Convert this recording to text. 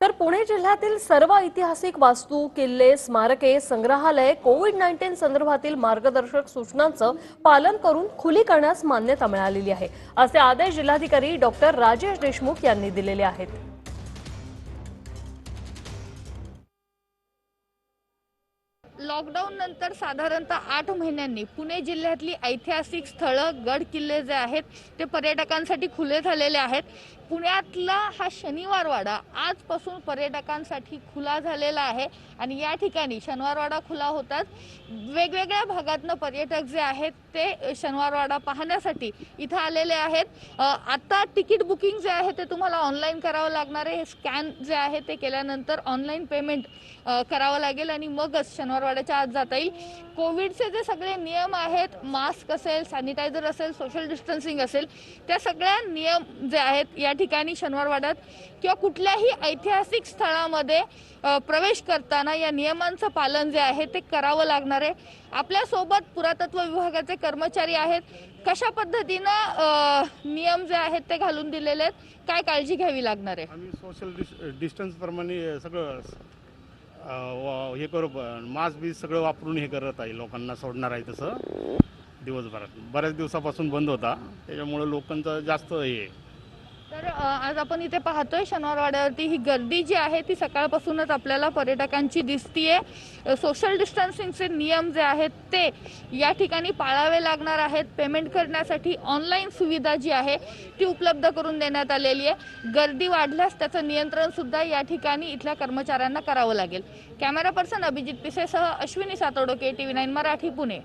तर पुणे जिल्ह्यातील सर्व ऐतिहासिक वास्तू किल्ले स्मारके संग्रहालय कोविड नाईन्टीन संदर्भातील मार्गदर्शक सूचनांचं पालन करून खुली करण्यास मान्यता मिळालेली आहे असे आदेश जिल्हाधिकारी डॉक्टर राजेश देशमुख यांनी दिलेले आहेत. लॉकडाऊन नंतर साधारणतः आठ महिन्यांनी पुणे जिल्ह्यातली ऐतिहासिक स्थळं गड किल्ले जे आहेत ते पर्यटकांसाठी खुले झालेले आहेत. पुण्यातला हा शनिवारवाडा आजपासून पर्यटकांसाठी खुला झालेला आहे आणि या ठिकाणी शनिवारवाडा खुला होताच. वेगवेगळ्या भागातनं पर्यटक जे आहेत ते शनिवारवाडा पाहण्यासाठी इथं आलेले आहेत. आता तिकीट बुकिंग जे आहे ते तुम्हाला ऑनलाईन करावं लागणार आहे. स्कॅन जे आहे ते केल्यानंतर ऑनलाईन पेमेंट करावं लागेल आणि मगच शनिवारवाड्याच्या आत जाता येईल. कोविडचे जे सगळे नियम आहेत मास्क असेल सॅनिटायझर असेल सोशल डिस्टन्सिंग असेल त्या सगळ्या नियम जे आहेत या ठिकाणी शनिवार वाड्यात किंवा कुठल्याही ऐतिहासिक स्थळामध्ये प्रवेश करताना या नियमांचं पालन जे आहे ते करावं लागणार आहे. आपल्यासोबत पुरातत्व विभागाचे कर्मचारी आहेत. कशा पद्धतीनं नियम जे आहेत ते घालून दिलेले आहेत? काय काळजी घ्यावी लागणार आहे? आम्ही सोशल डिस्टन्स प्रमाणे सगळं हे करू मास्क बी सगळं वापरून हे करत आहे लोकांना सोडणार आहे तसं. दिवसभरात. बऱ्याच दिवसापासून बंद होता. त्याच्यामुळे लोकांचं जास्त हे. आहे. तर आज आपण इथे पाहतोय शनिवारवाड्यावरती ही गर्दी जी आहे ती सकाळपासूनच आपल्याला पर्यटकांची दिसतीये. सोशल डिस्टन्सिंगचे नियम जे आहेत ते या ठिकाणी पाळावे लागणार आहेत. पेमेंट करण्यासाठी ऑनलाईन सुविधा जी आहे ती उपलब्ध करून देण्यात आलेली आहे. गर्दी वाढल्यास त्याचं नियंत्रण सुद्धा या ठिकाणी इथल्या कर्मचाऱ्यांना करावं लागेल. कॅमेरा पर्सन अभिजित पिसेसह अश्विनी सातोडोके टीव्ही नाईन मराठी पुणे.